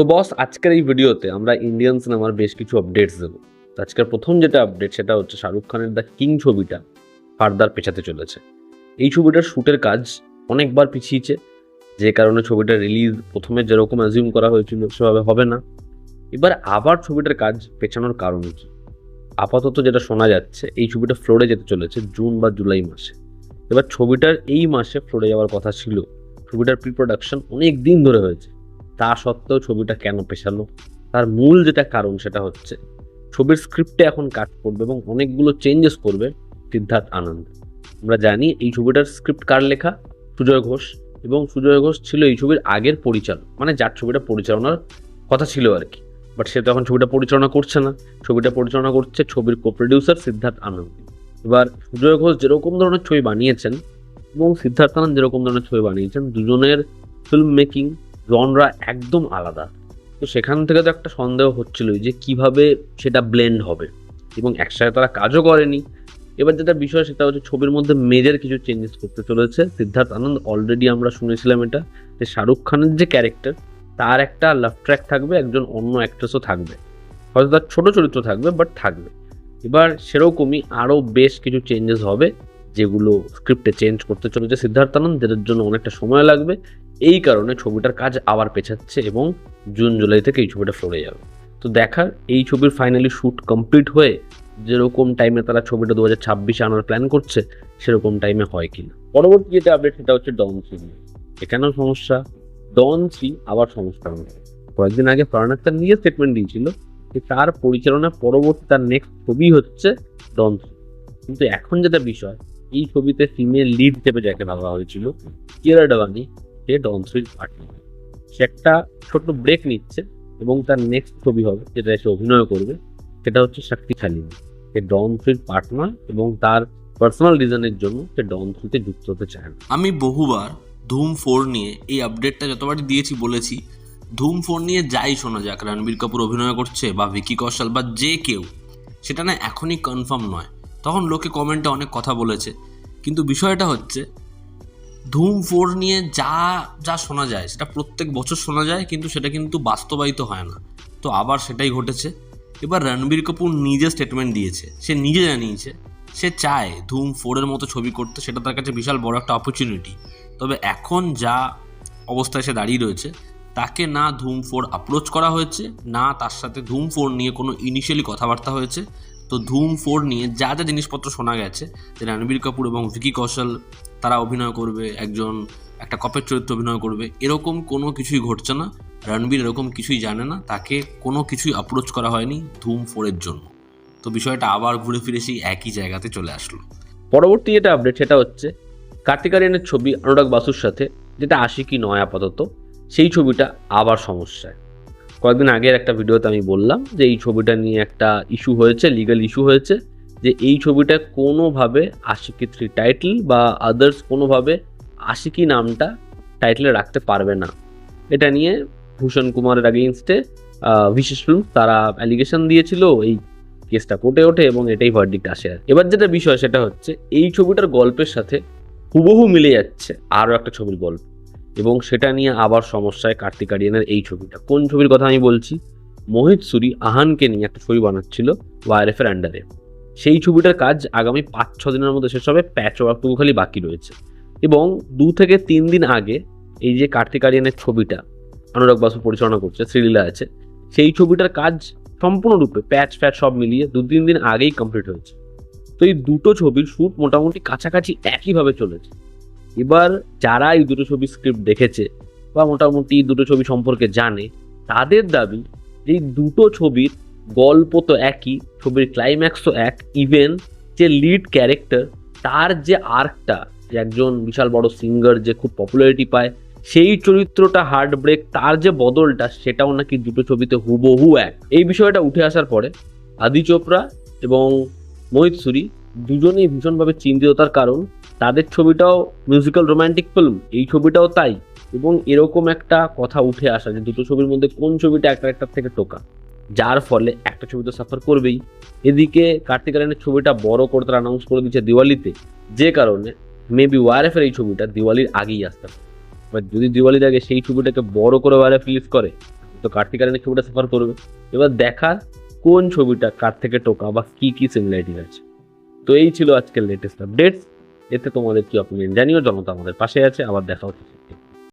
তো বস আজকের এই ভিডিওতে আমরা ইন্ডিয়ান সিনেমার বেশ কিছু আপডেটস দেবো। আজকের প্রথম যেটা আপডেট সেটা হচ্ছে শাহরুখ খানের দ্য কিং ছবিটা ফার্দার পেছাতে চলেছে। এই ছবিটার শ্যুটের কাজ অনেকবার পিছিয়েছে, যে কারণে ছবিটা রিলিজ প্রথমে যেরকম অ্যাজিউম করা হয়েছিল সেভাবে হবে না। এবার আবার ছবিটার কাজ পেছানোর কারণ কি? আপাতত যেটা শোনা যাচ্ছে, এই ছবিটা ফ্লোরে যেতে চলেছে জুন বা জুলাই মাসে। এবার ছবিটার এই মাসে ফ্লোরে যাওয়ার কথা ছিল, ছবিটার প্রি প্রোডাকশন অনেক দিন ধরে হয়েছে। তা সত্ত্বেও ছবিটা কেন পেছালো তার মূল যেটা কারণ সেটা হচ্ছে, ছবির স্ক্রিপ্টে এখন কাজ করবে এবং অনেকগুলো চেঞ্জেস করবে সিদ্ধার্থ আনন্দ। আমরা জানি এই ছবিটার স্ক্রিপ্ট কার লেখা? সুজয় ঘোষ। এবং সুজয় ঘোষ ছিল এই ছবির আগের পরিচালক মানে যার ছবিটা পরিচালনার কথা ছিল আর কি। বাট সে তো এখন ছবিটা পরিচালনা করছে না। ছবিটা পরিচালনা করছে ছবির কো প্রডিউসার সিদ্ধার্থ আনন্দ। এবার সুজয় ঘোষ যেরকম ধরনের ছবি বানিয়েছেন এবং সিদ্ধার্থ আনন্দ যেরকম ধরনের ছবি বানিয়েছেন, দুজনের ফিল্ম মেকিং জনরা একদম আলাদা। তো সেখান থেকে তো একটা সন্দেহ হচ্ছিলই যে কীভাবে সেটা ব্লেন্ড হবে। এবং একসাথে তারা কাজও করেনি। এবার যেটা বিষয় সেটা হচ্ছে ছবির মধ্যে মেজর কিছু চেঞ্জেস করতে চলেছে। সিদ্ধার্থ আনন্দ অলরেডি আমরা শুনেছিলাম এটা, যে শাহরুখ খানের যে ক্যারেক্টার তার একটা লাভ ট্র্যাক থাকবে, একজন অন্য অ্যাক্ট্রেসও থাকবে। হয়তো তার ছোটো চরিত্র থাকবে বাট থাকবে। এবার সেরকমই আরও বেশ কিছু চেঞ্জেস হবে, যেগুলো স্ক্রিপ্টে চেঞ্জ করতে চলেছে সিদ্ধার্থ আনন্দ, যেটার জন্য অনেকটা সময় লাগবে। এই কারণে ছবিটার কাজ আবার পেছাচ্ছে এবং জুন, জুলাই থেকে এই ছবিটা ফ্লোরে যাবে। তো দেখার এই ছবির ফাইনালি শ্যুট কমপ্লিট হয়ে যেরকম টাইমে তারা ছবিটা দু হাজার ছাব্বিশে আনার প্ল্যান করছে, সেরকম টাইমে হয় কিনা। পরবর্তী যেটা আপডেট সেটা হচ্ছে ডন থ্রি এখানেও সমস্যা। ডন থ্রি আবার সমস্যা কয়েকদিন আগে ফারহান আক্তার নিজে স্টেটমেন্ট দিয়েছিল যে তার পরিচালনা পরবর্তী তার নেক্সট ছবি হচ্ছে ডন থ্রি কিন্তু এখন যেটা বিষয়, এই ছবিতে ফিমেল লিড হিসেবে যাকে ভাবা হয়েছিল কিয়ারা ডাবানি সে ডন থ্রির পার্টনার সে একটা ছোট্ট ব্রেক নিচ্ছে এবং তার নেক্সট ছবি হবে, যেটা সে অভিনয় করবে। সেটা হচ্ছে শক্তিশালী সে ডন থ্রির পার্টনার এবং তার পার্সোনাল রিজনের জন্য সে ডন থ্রিতে যুক্ত হতে চায় না। আমি বহুবার ধুম ফোর নিয়ে এই আপডেটটা যতবারই দিয়েছি, বলেছি, ধুম ফোর নিয়ে যাই শোনা যাক, রণবীর কাপুর অভিনয় করছে বা ভিকি কৌশল বা যে কেউ, সেটা না এখনই কনফার্ম নয়। তখন লোকে কমেন্টে অনেক কথা বলেছে, কিন্তু বিষয়টা হচ্ছে ধুম ফোর নিয়ে যা যা শোনা যায়, সেটা প্রত্যেক বছর শোনা যায়, কিন্তু সেটা কিন্তু বাস্তবায়িত হয় না। তো আবার সেটাই ঘটেছে। এবার রণবীর কাপুর নিজে স্টেটমেন্ট দিয়েছে। সে নিজে জানিয়েছে, সে চায় ধুম ফোরের মতো ছবি করতে, সেটা তার কাছে বিশাল বড় একটা অপরচুনিটি তবে এখন যা অবস্থায় সে দাঁড়িয়ে রয়েছে, তাকে না ধুম ফোর অ্যাপ্রোচ করা হয়েছে, না তার সাথে ধুম ফোর নিয়ে কোনো ইনিশিয়ালি কথাবার্তা হয়েছে তো ধুম ফোর নিয়ে যা যা জিনিসপত্র শোনা গেছে, যে রণবীর কাপুর এবং ভিকি কৌশল, তারা অভিনয় করবে, একজন, একটা কপের চরিত্র অভিনয় করবে, এরকম কোনো কিছুই ঘটছে না। রণবীর এরকম কিছুই জানে না, তাকে কোনো কিছুই অ্যাপ্রোচ করা হয়নি ধুম ফোরের জন্য। তো বিষয়টা আবার ঘুরে ফিরে সেই একই জায়গাতে চলে আসলো। পরবর্তী যেটা আপডেট সেটা হচ্ছে কার্তিক আরিয়ানের ছবি অনুরাগ বাসুর সাথে, যেটা আশিকি নয় আপাতত, সেই ছবিটা আবার সমস্যায়। কয়েকদিন আগের একটা ভিডিওতে আমি বললাম যে এই ছবিটা নিয়ে একটা ইস্যু হয়েছে লিগাল ইস্যু হয়েছে, যে এই ছবিটা কোনোভাবে আশিকি থ্রি টাইটেল বা আদার্স কোনোভাবে আশিকি নামটা টাইটেলে রাখতে পারবে না। এটা নিয়ে ভূষণ কুমারের আগেইনস্টে বিশেষ ফিল্ম তারা অ্যালিগেশন দিয়েছিল, এই কেসটা কোর্টে ওঠে এবং এটাই ভার্ডিক্ট আসে এবার যেটা বিষয় সেটা হচ্ছে, এই ছবিটার গল্পের সাথে হুবহু মিলে যাচ্ছে আরও একটা ছবির গল্প। এবং সেটা নিয়ে আবার সমস্যায় কার্তিক আরিয়ানের এই ছবিটা। কোন ছবির কথা আমি বলছি? মোহিত সুরি আহানকে নিয়ে একটা ছবি বানাচ্ছিল ওয়াইএফ এর আন্ডারে সেই ছবিটার কাজ আগামী পাঁচ, ছ দিনের মধ্যে শেষ হবে প্যাচ ওয়ার্কটুকু খালি বাকি রয়েছে। এবং দু থেকে তিন দিন আগে এই যে কার্তিক আরিয়ানের ছবিটা অনুরাগ বাসু পরিচালনা করছে, শ্রীলীলা আছে, সেই ছবিটার কাজ সম্পূর্ণরূপে প্যাচ ফ্যাচ সব মিলিয়ে দু, তিন দিন আগেই কমপ্লিট হয়েছে। তো এই দুটো ছবির শ্যুট মোটামুটি কাছাকাছি একইভাবে চলেছে। এবার যারা এই দুটো ছবি স্ক্রিপ্ট দেখেছে বা মোটামুটি দুটো ছবি সম্পর্কে জানে, তাদের দাবি এই দুটো ছবির গল্প তো একই, ছবির ক্লাইম্যাক্সও এক ইভেন যে লিড ক্যারেক্টার তার যে আর্কটা যে একজন বিশাল বড় সিঙ্গার যে খুব পপুলারিটি পায়, সেই চরিত্রটা হার্ট ব্রেক তার যে বদলটা, সেটাও নাকি দুটো ছবিতে হুবহু এক। এই বিষয়টা উঠে আসার পরে আদি চোপড়া এবং মোহিত সুরি দুজনেই ভীষণভাবে চিন্তিত তার কারণ। তাদের ছবিটাও মিউজিক্যাল রোমান্টিক ফিল্ম এই ছবিটাও তাই। এবং এরকম একটা কথা উঠে আসা যে দুটো ছবির মধ্যে কোন ছবিটা একটা একটার থেকে টোকা। যার ফলে একটা ছবি তো সাফার করবেই। এদিকে কার্তিক আরিয়ানের ছবিটা বড় করে তারা অ্যানাউন্স করে দিচ্ছে দিওয়ালিতে। যে কারণে মেবি ওয়ারএফের এই ছবিটা দিওয়ালির আগেই আসতে পারে। যদি দিওয়ালির আগে সেই ছবিটাকে বড় করে ওয়ারএফ রিলিজ করে, তো কার্তিক আরিয়ান ছবিটা সাফার করবে। এবার দেখা কোন ছবিটা কার থেকে টোকা বা কি কি সিমিলারিটি আছে। তো এই ছিল আজকের লেটেস্ট আপডেটস এতে তোমাদের কি অপিনিয়ন জানিও জনতা আমাদের পাশে আছে আবার দেখা হচ্ছে